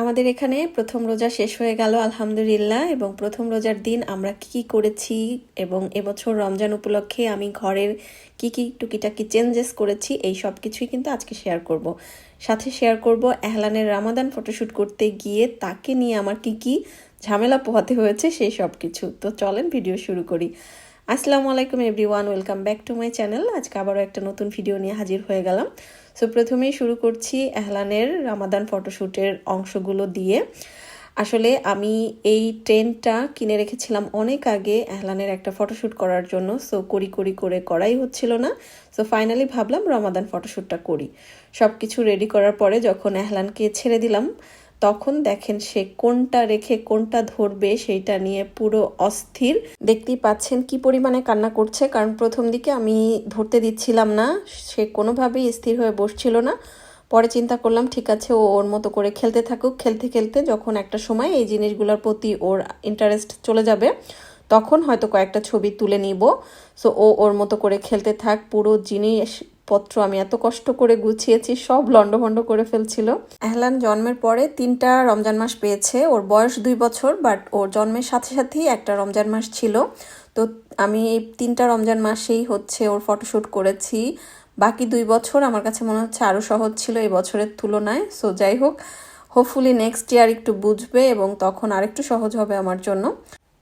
আমাদের এখানে প্রথম রোজা শেষ হয়ে গেল, আলহামদুলিল্লাহ। এবং প্রথম রোজার দিন আমরা কি কি করেছি এবং এবছর রমজান উপলক্ষে আমি ঘরের কি কি টুকিটাকি চেঞ্জেস করেছি, এই সব কিছুই কিন্তু আজকে শেয়ার করব। সাথে শেয়ার করব এহলানের রামাদান ফটোশ্যুট করতে গিয়ে তাকে নিয়ে আমার কি কি ঝামেলা পোহাতে হয়েছে, সেই সব কিছু। তো চলেন ভিডিও শুরু করি। আসসালামু আলাইকুম everyone, welcome back to my channel. আজকে আবারও একটা নতুন ভিডিও নিয়ে হাজির হয়ে গেলাম। সো প্রথমেই শুরু করছি এহলানের রামাদান ফটোশ্যুটের অংশগুলো দিয়ে। আসলে আমি এই ট্রেনটা কিনে রেখেছিলাম অনেক আগে এহলানের একটা ফটোশ্যুট করার জন্য। সো করি করি করে করাই হচ্ছিল না। সো ফাইনালি ভাবলাম রমাদান ফটোশ্যুটটা করি। সব কিছু রেডি করার পরে যখন এহলানকে ছেড়ে দিলাম তখন দেখেন সে কোনটা রেখে কোনটা ধরবে সেইটা নিয়ে পুরো অস্থির। দেখতেই পাচ্ছেন কি পরিমাণে কান্না করছে, কারণ প্রথম দিকে আমি ধরতে দিচ্ছিলাম না, সে কোনোভাবেই স্থির হয়ে বসছিল না। পরে চিন্তা করলাম, ঠিক আছে, ও ওর মতো করে খেলতে থাকুক। খেলতে খেলতে যখন একটা সময় এই জিনিসগুলোর প্রতি ওর ইন্টারেস্ট চলে যাবে, তখন হয়তো কয়েকটা ছবি তুলে নিব। সো ও ওর মতো করে খেলতে থাক, পুরো জিনিস পত্র আমি এত কষ্ট করে গুছিয়েছি, সব লন্ডভন্ড করে ফেলছিল। এহলান জন্মের পরে তিনটা রমজান মাস পেয়েছে। ওর বয়স দুই বছর বাট ওর জন্মের সাথে সাথেই একটা রমজান মাস ছিল। তো আমি এই তিনটা রমজান মাসেই হচ্ছে ওর ফটোশ্যুট করেছি। বাকি দুই বছর আমার কাছে মনে হচ্ছে আরও সহজ ছিল এই বছরের তুলনায়। সো যাই হোক হোপফুলি নেক্সট ইয়ার একটু বুঝবে এবং তখন আরেকটু সহজ হবে আমার জন্য।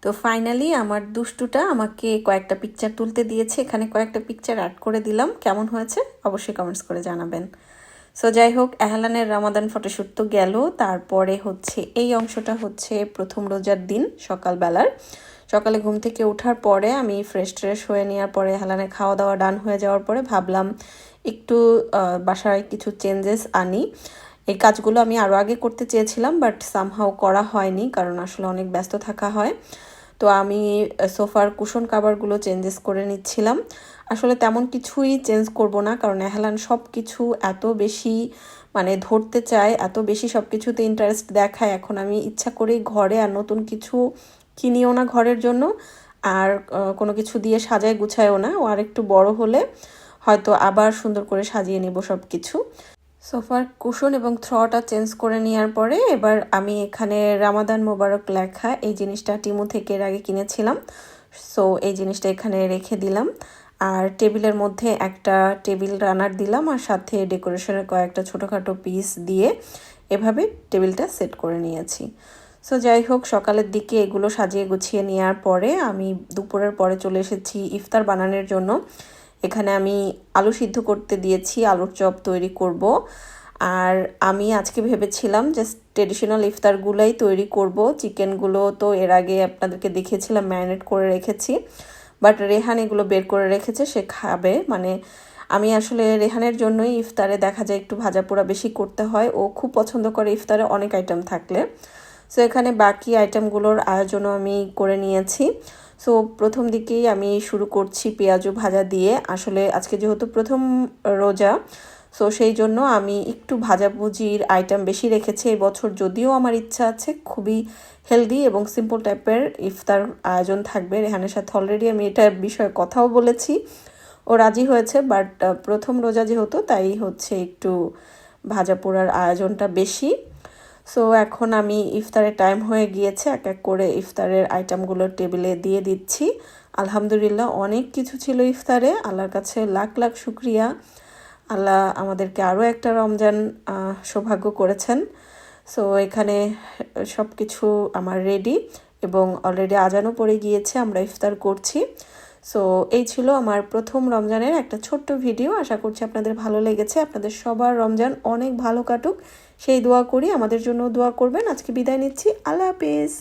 তো ফাইনালি আমার দুষ্টুটা আমাকে কয়েকটা পিকচার তুলতে দিয়েছে। এখানে কয়েকটা পিকচার অ্যাড করে দিলাম। কেমন হয়েছে? অবশ্যই কমেন্টস করে জানাবেন। সো যাই হোক এহলানের রামাদান ফটোশ্যুট তো গেল। তারপরে হচ্ছে, এই অংশটা হচ্ছে প্রথম রোজার দিন, সকালবেলার। সকালে ঘুম থেকে ওঠার পরে আমি ফ্রেশ ট্রেশ হয়ে নেওয়ার পরে হেলানে খাওয়া দাওয়া ডান হয়ে যাওয়ার পরে ভাবলাম, একটু বাসায় কিছু চেঞ্জেস আনি। এই কাজগুলো আমি আরও আগে করতে চেয়েছিলাম বাট সামহাও করা হয়নি, কারণ আসলে অনেক ব্যস্ত থাকা হয়। তো আমি সোফার কুশন কাভারগুলো চেঞ্জেস করে নিচ্ছিলাম। আসলে তেমন কিছুই চেঞ্জ করব না, কারণ এহলান সব কিছু এত বেশি মানে ধরতে চায়, এত বেশি সব কিছুতে ইন্টারেস্ট দেখায়। এখন আমি ইচ্ছা করেই ঘরে আর নতুন কিছু কিনিও না ঘরের জন্য, আর কোনো কিছু দিয়ে সাজায় গুছায়ও না। ও আর একটু বড় হলে হয়তো আবার সুন্দর করে সাজিয়ে নেব সব কিছু সোফার কুশন এবং থ্রটা চেঞ্জ করে নেওয়ার পরে এবার আমি এখানে রামাদান মোবারক লেখা এই জিনিসটা টিমু থেকে এর আগে কিনেছিলাম। সো এই জিনিসটা এখানে রেখে দিলাম। আর টেবিলের মধ্যে একটা টেবিল রানার দিলাম আর সাথে ডেকোরেশনের কয়েকটা ছোটোখাটো পিস দিয়ে এভাবে টেবিলটা সেট করে নিয়েছি। সো যাই হোক, সকালের দিকে এগুলো সাজিয়ে গুছিয়ে নেওয়ার পরে আমি দুপুরের পরে চলে এসেছি ইফতার বানানোর জন্য। এখানে আমি আলু সিদ্ধ করতে দিয়েছি, আলুর চপ তৈরি করব। আর আমি আজকে ভেবেছিলাম যে ট্রেডিশনাল ইফতারগুলোই তৈরি করব। চিকেনগুলো তো এর আগে আপনাদেরকে দেখিয়েছিলাম, ম্যারিনেট করে রেখেছি। বাট রেহান এগুলো বের করে রেখেছে, সে খাবে। মানে আমি আসলে রেহানের জন্যই ইফতারে দেখা যায় একটু ভাজা পোড়া বেশি করতে হয়। ও খুব পছন্দ করে ইফতারে অনেক আইটেম থাকলে। সো এখানে বাকি আইটেমগুলোর আয়োজনও আমি করে নিয়েছি। সো প্রথম দিকেই আমি শুরু করছি পেঁয়াজু ভাজা দিয়ে। আসলে আজকে যেহেতু প্রথম রোজা সো সেই জন্য আমি একটু ভাজাভুজির আইটেম বেশি রেখেছি। এই বছর যদিও আমার ইচ্ছা আছে, খুবই হেলদি এবং সিম্পল টাইপের ইফতার আয়োজন থাকবে। রেহানের সাথে অলরেডি আমি এটার বিষয়ে কথাও বলেছি। ও রাজি হয়েছে বাট প্রথম রোজা যেহেতু, তাই হচ্ছে একটু ভাজা পোড়ার আয়োজনটা বেশি। সো এখন আমি ইফতারের টাইম হয়ে গিয়েছে। এক এক করে ইফতারের আইটেমগুলো টেবিলে দিয়ে দিচ্ছি। আলহামদুলিল্লাহ, অনেক কিছু ছিল ইফতারে। আল্লাহর কাছে লাখ লাখ শুক্রিয়া। আল্লাহ আমাদেরকে আরও একটা রমজান সৌভাগ্য করেছেন। সো এখানে সব কিছু আমার রেডি এবং অলরেডি আজানও পড়ে গিয়েছে। আমরা ইফতার করছি। সো এই ছিল আমার প্রথম রমজানের একটা ছোট্ট ভিডিও। আশা করছি আপনাদের ভালো লেগেছে। আপনাদের সবার রমজান অনেক ভালো কাটুক। সেই দোয়া করি। আমাদের জন্য দোয়া করবেন। আজকে বিদায় নিচ্ছি। আল্লাহ হাফিজ।